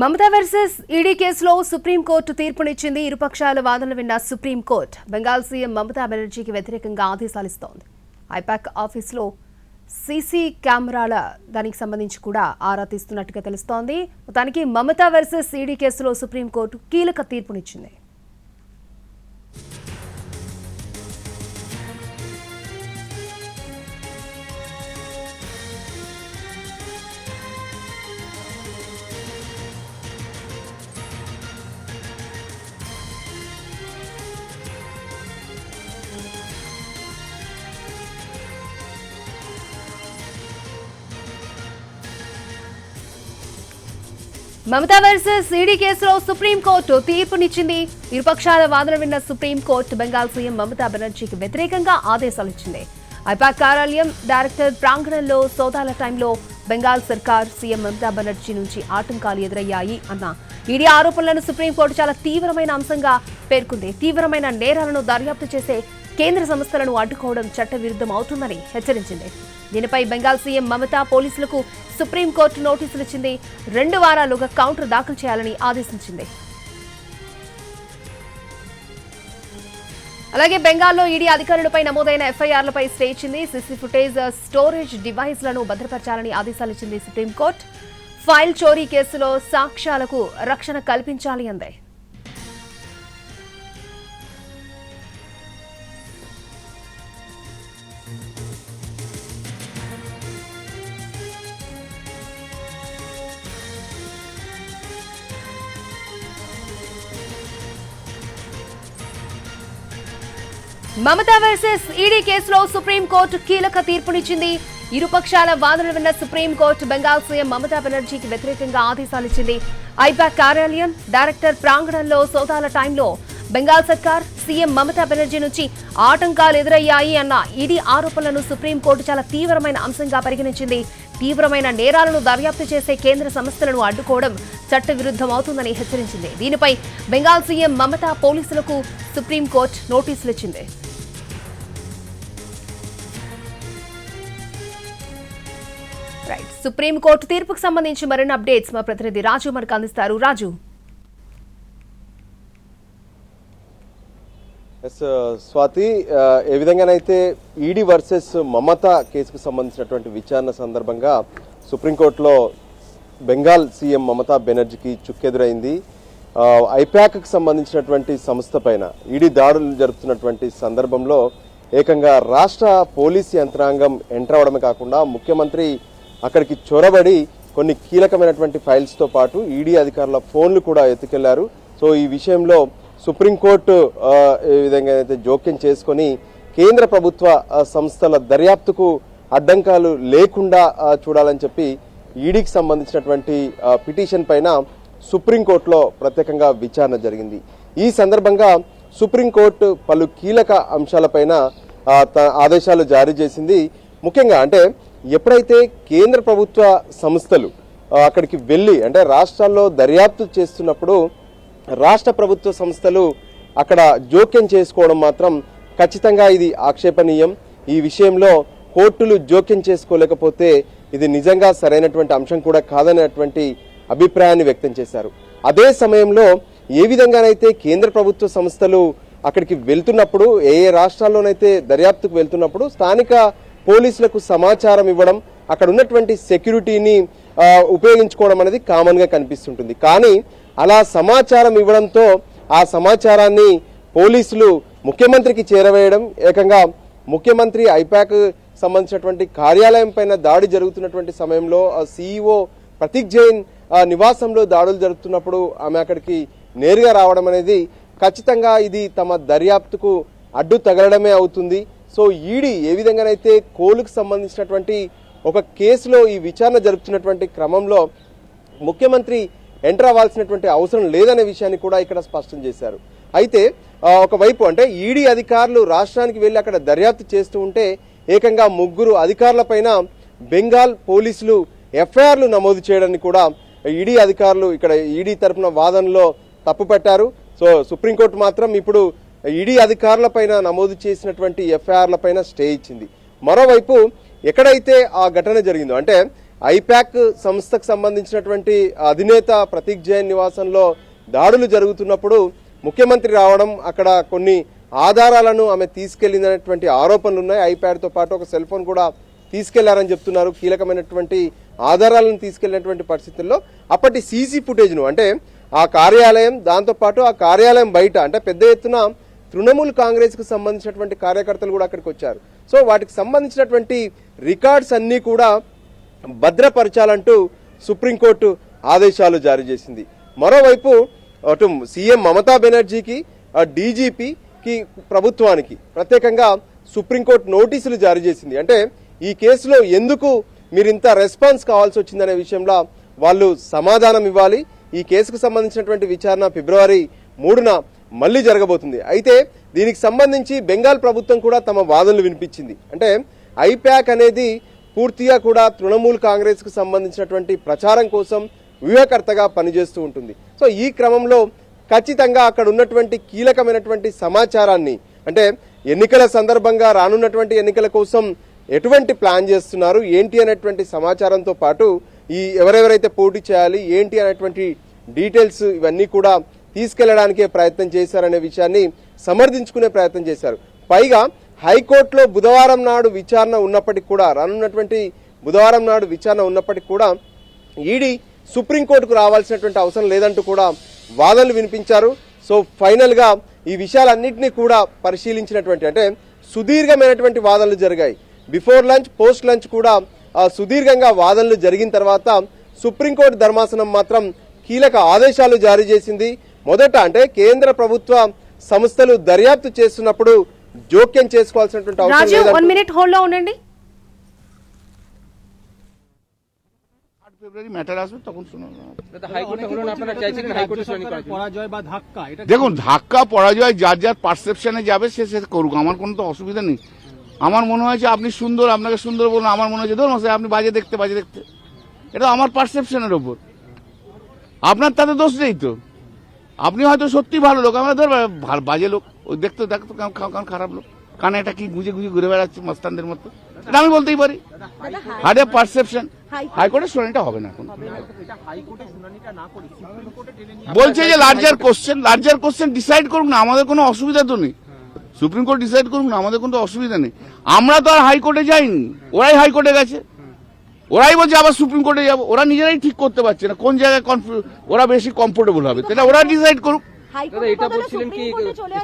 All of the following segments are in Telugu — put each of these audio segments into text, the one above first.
మమతా వర్సెస్ ఈడీ కేసులో సుప్రీంకోర్టు తీర్పునిచ్చింది. ఇరుపక్షాల వాదనలు విన్న supreme court Bengal CM Mamata బెనర్జీకి వ్యతిరేకంగా ఆదేశాలిస్తోంది. ఐపాక్ ఆఫీసులో సీసీ కెమెరాల దానికి సంబంధించి కూడా ఆరా తీస్తున్నట్టుగా తెలుస్తోంది. మొత్తానికి మమతా వర్సెస్ ఈడీ కేసులో సుప్రీంకోర్టు కీలక తీర్పునిచ్చింది. మమతా వర్సెస్ ఈడీ కేసులో సుప్రీంకోర్టు తీర్పునిచ్చింది. ఇరుపక్షాల వాదన విన్న supreme court Bengal CM Mamata బెనర్జీకి వ్యతిరేకంగా ఆదేశాలు ఇచ్చింది. ఐపాక్ కార్యాలయం డైరెక్టర్ ప్రాంగణంలో సోదాల టైంలో బెంగాల్ సర్కార్ సీఎం మమతా బెనర్జీ నుంచి ఆటంకాలు ఎదురయ్యాయి అన్న ఈడీ ఆరోపణలను సుప్రీంకోర్టు చాలా తీవ్రమైన అంశంగా పేర్కొంది. తీవ్రమైన నేరాలను దర్యాప్తు చేసే కేంద్ర సంస్థలను అడ్డుకోవడం చట్టవిరుద్ధం అవుతుందని హెచ్చరించింది. దీనిపై బెంగాల్ సీఎం మమతా పోలీసులకు సుప్రీంకోర్టు నోటీసులిచ్చింది రెండు వారాలుగా కౌంటర్ దాఖలు చేయాలని ఆదేశించింది. అలాగే బెంగాల్లో ఈడీ అధికారులపై నమోదైన ఎఫ్ఐఆర్లపై స్టే ఇచ్చింది. సీసీ ఫుటేజ్ స్టోరేజ్ డివైస్లను భద్రపరచాలని ఆదేశాలిచ్చింది సుప్రీంకోర్టు. ఫైల్ చోరీ కేసులో సాక్ష్యాలకు రక్షణ కల్పించాలి అందే. మమతా వర్సెస్ ఈడీ కేసులో సుప్రీంకోర్టు కీలక తీర్పునిచ్చింది. ఇరుపక్షాల వాదనలు విన్న supreme court Bengal CM Mamata బెనర్జీకి వ్యతిరేకంగా ఆదేశాలిచ్చింది. ఐపాక్ కార్యాలయం డైరెక్టర్ ప్రాంగణంలో సోదాల టైంలో బెంగాల్ సర్కార్ సీఎం మమతా బెనర్జీ నుంచి ఆటంకాలు ఎదురయ్యాయి అన్న ఈడీ ఆరోపణలను సుప్రీంకోర్టు చాలా తీవ్రమైన అంశంగా పరిగణించింది. తీవ్రమైన నేరాలను దర్యాప్తు చేసే కేంద్ర సంస్థలను అడ్డుకోవడం చట్టవిరుద్ధం అవుతుందని హెచ్చరించింది. దీనిపై బెంగాల్ సీఎం మమతా పోలీసులకు సుప్రీంకోర్టు నోటీసులు సుప్రీంకోర్టు తీర్పుకు సంబంధించి మరిన్ని అప్డేట్స్ మా ప్రతినిధి రాజు మనకు అందిస్తారు. Raju. Yes uh, Swathi uh, ఏ విధంగానైతే ఈడీ వర్సెస్ మమత కేసుకు సంబంధించినటువంటి విచారణ సందర్భంగా సుప్రీంకోర్టులో బెంగాల్ సీఎం మమతా బెనర్జీకి చుక్కెదురైంది. Uh, ఆ, ఐపాక్కి సంబంధించినటువంటి సంస్థ పైన ఈడీ దాడులు జరుపుతున్నటువంటి సందర్భంలో ఏకంగా రాష్ట్ర పోలీస్ యంత్రాంగం ఎంటర్ అవడమే కాకుండా ముఖ్యమంత్రి అక్కడికి చొరబడి కొన్ని కీలకమైనటువంటి ఫైల్స్తో పాటు ఈడీ అధికారుల ఫోన్లు కూడా ఎత్తుకెళ్ళారు. సో ఈ విషయంలో సుప్రీంకోర్టు ఏ విధంగా అయితే జోక్యం చేసుకొని కేంద్ర ప్రభుత్వ సంస్థల దర్యాప్తుకు అడ్డంకాలు లేకుండా చూడాలని చెప్పి ఈడీకి సంబంధించినటువంటి పిటిషన్ పైన సుప్రీంకోర్టులో ప్రత్యేకంగా విచారణ జరిగింది. ఈ సందర్భంగా సుప్రీంకోర్టు పలు కీలక అంశాలపైన త- ఆదేశాలు జారీ చేసింది. ముఖ్యంగా అంటే ఎప్పుడైతే కేంద్ర ప్రభుత్వ సంస్థలు అక్కడికి వెళ్ళి అంటే రాష్ట్రాల్లో దర్యాప్తు చేస్తున్నప్పుడు రాష్ట్ర ప్రభుత్వ సంస్థలు అక్కడ జోక్యం చేసుకోవడం మాత్రం ఖచ్చితంగా ఇది ఆక్షేపణీయం. ఈ విషయంలో కోర్టులు జోక్యం చేసుకోలేకపోతే ఇది నిజంగా సరైనటువంటి అంశం కూడా కాదనేటువంటి అభిప్రాయాన్ని వ్యక్తం చేశారు. అదే సమయంలో ఏ విధంగానైతే కేంద్ర ప్రభుత్వ సంస్థలు అక్కడికి వెళ్తున్నప్పుడు ఏ ఏ రాష్ట్రాల్లోనైతే దర్యాప్తుకు వెళ్తున్నప్పుడు స్థానిక పోలీసులకు సమాచారం ఇవ్వడం అక్కడ ఉన్నటువంటి సెక్యూరిటీని ఉపయోగించుకోవడం అనేది కామన్గా కనిపిస్తుంటుంది. కానీ అలా సమాచారం ఇవ్వడంతో ఆ సమాచారాన్ని పోలీసులు ముఖ్యమంత్రికి చేరవేయడం ఏకంగా ముఖ్యమంత్రి ఐపాక్ సంబంధించినటువంటి కార్యాలయం పైన దాడి జరుగుతున్నటువంటి సమయంలో సీఈఓ ప్రతీక్ జైన్ నివాసంలో దాడులు జరుగుతున్నప్పుడు ఆమె అక్కడికి నేరుగా రావడం అనేది ఖచ్చితంగా ఇది తమ దర్యాప్తుకు అడ్డు తగలడమే అవుతుంది. సో ఈడీ ఏ విధంగానైతే కోలుకు సంబంధించినటువంటి ఒక కేసులో ఈ విచారణ జరుపుతున్నటువంటి క్రమంలో ముఖ్యమంత్రి ఎంటర్ అవ్వాల్సినటువంటి అవసరం లేదనే విషయాన్ని కూడా ఇక్కడ స్పష్టం చేశారు. అయితే ఒకవైపు అంటే ఈడీ అధికారులు రాష్ట్రానికి వెళ్ళి అక్కడ దర్యాప్తు చేస్తూ ఉంటే ఏకంగా ముగ్గురు అధికారులపైన బెంగాల్ పోలీసులు ఎఫ్ఐఆర్లు నమోదు చేయడాన్ని కూడా ఈడీ అధికారులు ఇక్కడ ఈడీ తరపున వాదనలో తప్పుపట్టారు. సో సుప్రీంకోర్టు మాత్రం ఇప్పుడు ఈడీ అధికారులపైన నమోదు చేసినటువంటి ఎఫ్ఐఆర్లపైన స్టే ఇచ్చింది. మరోవైపు ఎక్కడైతే ఆ ఘటన జరిగిందో అంటే ఐపాక్ సంస్థకు సంబంధించినటువంటి అధినేత ప్రతీక్ జైన్ నివాసంలో దాడులు జరుగుతున్నప్పుడు ముఖ్యమంత్రి రావడం అక్కడ కొన్ని ఆధారాలను ఆమె తీసుకెళ్ళినటువంటి ఆరోపణలు ఉన్నాయి. ఐప్యాడ్తో పాటు ఒక సెల్ ఫోన్ కూడా తీసుకెళ్ళారని చెప్తున్నారు. కీలకమైనటువంటి ఆధారాలను తీసుకెళ్ళినటువంటి పరిస్థితుల్లో అప్పటి సీసీ ఫుటేజ్ను అంటే ఆ కార్యాలయం దాంతోపాటు ఆ కార్యాలయం బయట అంటే పెద్ద ఎత్తున తృణమూల్ కాంగ్రెస్కు సంబంధించినటువంటి కార్యకర్తలు కూడా అక్కడికి వచ్చారు. సో వాటికి సంబంధించినటువంటి రికార్డ్స్ అన్నీ కూడా భద్రపరచాలంటూ సుప్రీంకోర్టు ఆదేశాలు జారీ చేసింది. మరోవైపు అటు సీఎం మమతా బెనర్జీకి డీజీపీకి ప్రభుత్వానికి ప్రత్యేకంగా సుప్రీంకోర్టు నోటీసులు జారీ చేసింది. అంటే ఈ కేసులో ఎందుకు మీరు ఇంత రెస్పాన్స్ కావాల్సి వచ్చిందనే విషయంలో వాళ్ళు సమాధానం ఇవ్వాలి. ఈ కేసుకు సంబంధించినటువంటి విచారణ ఫిబ్రవరి మూడున మళ్ళీ జరగబోతుంది. అయితే దీనికి సంబంధించి బెంగాల్ ప్రభుత్వం కూడా తమ వాదనలు వినిపించింది. అంటే ఐప్యాక్ అనేది పూర్తిగా కూడా తృణమూల్ కాంగ్రెస్కు సంబంధించినటువంటి ప్రచారం కోసం వ్యూహకర్తగా పనిచేస్తూ ఉంటుంది. సో ఈ క్రమంలో ఖచ్చితంగా అక్కడ ఉన్నటువంటి కీలకమైనటువంటి సమాచారాన్ని అంటే ఎన్నికల సందర్భంగా రానున్నటువంటి ఎన్నికల కోసం ఎటువంటి ప్లాన్ చేస్తున్నారు ఏంటి అనేటువంటి సమాచారంతో పాటు ఈ ఎవరెవరైతే పోటీ చేయాలి ఏంటి అనేటువంటి డీటెయిల్స్ ఇవన్నీ కూడా తీసుకెళ్ళడానికే ప్రయత్నం చేశారనే విషయాన్ని సమర్థించుకునే ప్రయత్నం చేశారు. పైగా హైకోర్టులో బుధవారం నాడు విచారణ ఉన్నప్పటికీ కూడా రానున్నటువంటి బుధవారం నాడు విచారణ ఉన్నప్పటికీ కూడా ఈడీ సుప్రీంకోర్టుకు రావాల్సినటువంటి అవసరం లేదంటూ కూడా వాదనలు వినిపించారు. సో ఫైనల్గా ఈ విషయాలన్నింటినీ కూడా పరిశీలించినటువంటి అంటే సుదీర్ఘమైనటువంటి వాదనలు జరిగాయి. బిఫోర్ లంచ్ పోస్ట్ లంచ్ కూడా సుదీర్ఘంగా వాదనలు జరిగిన తర్వాత సుప్రీంకోర్టు ధర్మాసనం మాత్రం కీలక ఆదేశాలు జారీ చేసింది. మొదట అంటే కేంద్ర ప్రభుత్వ సంస్థలు దర్యాప్తు చేస్తున్నప్పుడు జోక్యం చేసుకోవాల్సినటువంటి అవసరం రాజు లేదంటూ వన్ మినిట్ హోల్డ్ లో ఉండండి আট ফেব্রুয়ারি ম্যাটার আসবে তখন শুনুন হাইকোর্টে হলো না আপনারা চাইছেন হাইকোর্টে শুনানি করার জন্য পরাজয় বা ধাক্কা এটা দেখুন ধাক্কা পরাজয় যার যার পারসেপশনে যাবে সে সে করুক আমার কোনো তো অসুবিধা নেই আমার মনে হয়েছে আপনি সুন্দর আপনাকে সুন্দর বলুন আমার মনে হয়েছে ধরুন মশাই আপনি বাজে দেখতে বাজে দেখতে এটা আমার পারসেপশনের ওপর আপনার তাতে দোষ নেই তো আপনি হয়তো সত্যি ভালো লোক, আমরা ধর বাজে লোক। ওই দেখতে, দেখতো কেমন খারাপ লোক। কানে এটা কি গুজে গুজে ঘুরে বেড়াচ্ছে মস্তানদের মতো। এটা আমি বলতেই পারি। হার্ডে পারসেপশন। হাইকোর্টের শুনানিটা হবে না এখন। বলছে যে larger question larger question decide করুক না, আমাদের কোনো অসুবিধা তো নেই। সুপ্রিম কোর্ট ডিসাইড করুক না, আমাদের কোনো অসুবিধা নেই। আমরা তো আর হাইকোর্টে যাইনি। ওরাই হাইকোর্টে গেছে। ওরাই বলছে আবার সুপ্রিম কোর্টে যাব। ওরা নিজেরাই ঠিক করতে পারছে না। কোন জায়গায় ওরা বেশি কমফোর্টেবল হবে। তাহলে ওরা ডিসাইড করুক। দাদা এটা বলছিলেন কি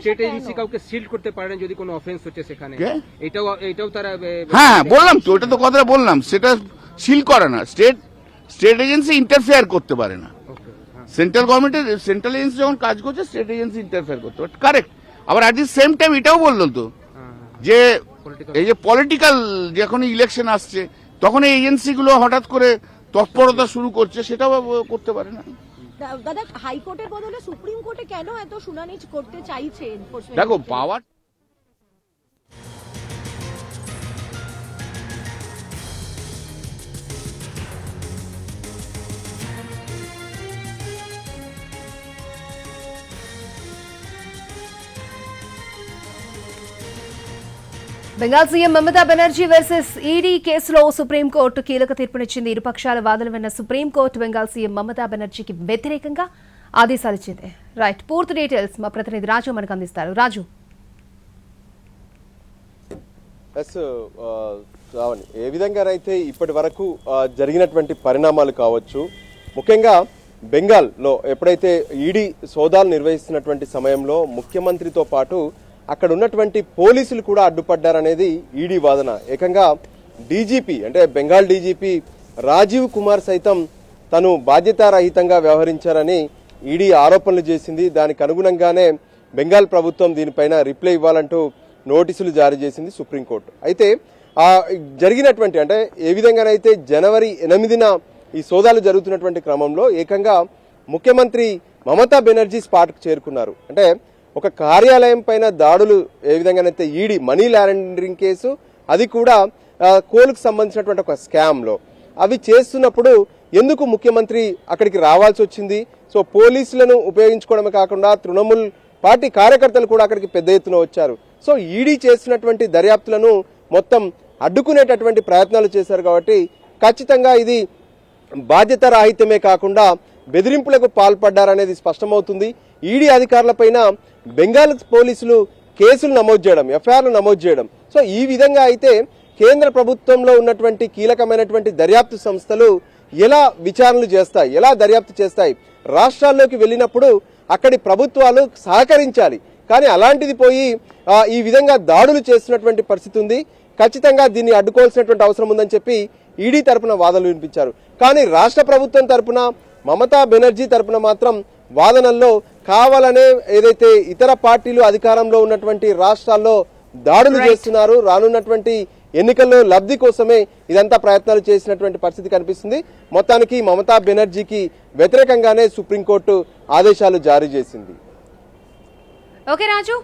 স্টেট এজেন্সি কাউকে সিল করতে পারে না যদি কোনো অফেন্স হচ্ছে সেখানে। এটাও এটাও তারা হ্যাঁ বললাম তো ওটা তো কথাটা বললাম। সেটা সিল করে না। স্টেট স্টেট এজেন্সি ইন্টারফেয়ার করতে পারে না। হ্যাঁ। সেন্ট্রাল গভর্নমেন্টের সেন্ট্রাল এজেন্সি যখন কাজ করছে স্টেট এজেন্সি ইন্টারফেয়ার করতে পারে। কারেক্ট আবার অ্যাট দি সেম টাইম এটাও বলল তো হ্যাঁ, যে এই যে পলিটিক্যাল যখন ইলেকশন আসছে তখন এই এজেন্সিগুলো হঠাৎ করে তৎপরতা শুরু করছে সেটাও করতে পারে না। দাদা হাইকোর্টের বদলে সুপ্রিম কোর্টে কেন এত শুনানি করতে চাইছে দেখো পাওয়ার Bengal CM Mamata Banerjee versus ED కేసులో సుప్రీంకోర్టు కీలక తీర్పునిచ్చింది. ఇరుపక్షాల వాదనలు విన్న supreme court Bengal CM Mamata బెనర్జీకి వ్యతిరేకంగా ఆదేశాలు ఇచ్చింది. రైట్ పూర్తి డీటెయిల్స్ మా ప్రతినిధి రాజు మనకు అందిస్తారు. రాజు. ఎస్ ఆ, uh, శ్రావణి ఏ విధంగానైతే ఇప్పటి వరకు జరిగినటువంటి పరిణామాలు కావచ్చు ముఖ్యంగా బెంగాల్లో ఎప్పుడైతే ఈడీ సోదాలు నిర్వహిస్తున్నటువంటి సమయంలో ముఖ్యమంత్రితో పాటు అక్కడ ఉన్నటువంటి పోలీసులు కూడా అడ్డుపడ్డారనేది ఈడీ వాదన. ఏకంగా డీజీపీ అంటే బెంగాల్ డీజీపీ రాజీవ్ కుమార్ సైతం తను బాధ్యతారహితంగా వ్యవహరించారని ఈడీ ఆరోపణలు చేసింది. దానికి అనుగుణంగానే బెంగాల్ ప్రభుత్వం దీనిపైన రిప్లై ఇవ్వాలంటూ నోటీసులు జారీ చేసింది సుప్రీంకోర్టు. అయితే ఆ జరిగినటువంటి అంటే ఏ విధంగానైతే జనవరి ఎనిమిదిన ఈ సోదాలు జరుగుతున్నటువంటి క్రమంలో ఏకంగా ముఖ్యమంత్రి మమతా బెనర్జీ స్పాట్కు చేరుకున్నారు. అంటే ఒక కార్యాలయం పైన దాడులు ఏ విధంగానైతే ఈడీ మనీ లాండరింగ్ కేసు అది కూడా కోలుకు సంబంధించినటువంటి ఒక స్కామ్లో. అవి చేస్తున్నప్పుడు ఎందుకు ముఖ్యమంత్రి అక్కడికి రావాల్సి వచ్చింది? సో పోలీసులను ఉపయోగించుకోవడమే కాకుండా తృణమూల్ పార్టీ కార్యకర్తలు కూడా అక్కడికి పెద్ద ఎత్తున వచ్చారు. సో ఈడీ చేస్తున్నటువంటి దర్యాప్తులను మొత్తం అడ్డుకునేటటువంటి ప్రయత్నాలు చేశారు కాబట్టి ఖచ్చితంగా ఇది బాధ్యత రాహిత్యమే కాకుండా బెదిరింపులకు పాల్పడ్డారనేది స్పష్టమవుతుంది. ఈడీ అధికారులపైన బెంగాల్ పోలీసులు కేసులు నమోదు చేయడం ఎఫ్ఐఆర్లు నమోదు చేయడం. సో ఈ విధంగా అయితే కేంద్ర ప్రభుత్వంలో ఉన్నటువంటి కీలకమైనటువంటి దర్యాప్తు సంస్థలు ఎలా విచారణలు చేస్తాయి ఎలా దర్యాప్తు చేస్తాయి? రాష్ట్రాల్లోకి వెళ్ళినప్పుడు అక్కడి ప్రభుత్వాలు సహకరించాలి. కానీ అలాంటిది పోయి ఈ విధంగా దాడులు చేస్తున్నటువంటి పరిస్థితి ఉంది. ఖచ్చితంగా దీన్ని అడ్డుకోవాల్సినటువంటి అవసరం ఉందని చెప్పి ఈడీ తరపున వాదనలు వినిపించారు. కానీ రాష్ట్ర ప్రభుత్వం తరపున మమతా బెనర్జీ తరపున మాత్రం వాదనల్లో కావాలనే ఏదైతే ఇతర పార్టీలు అధికారంలో ఉన్నటువంటి రాష్ట్రాల్లో దాడులు చేస్తున్నారు రానున్నటువంటి ఎన్నికల్లో లబ్ధి కోసమే ఇదంతా ప్రయత్నాలు చేసినటువంటి పరిస్థితి కనిపిస్తుంది. మొత్తానికి మమతా బెనర్జీకి వ్యతిరేకంగానే సుప్రీంకోర్టు ఆదేశాలు జారీ చేసింది. ఓకే రాజు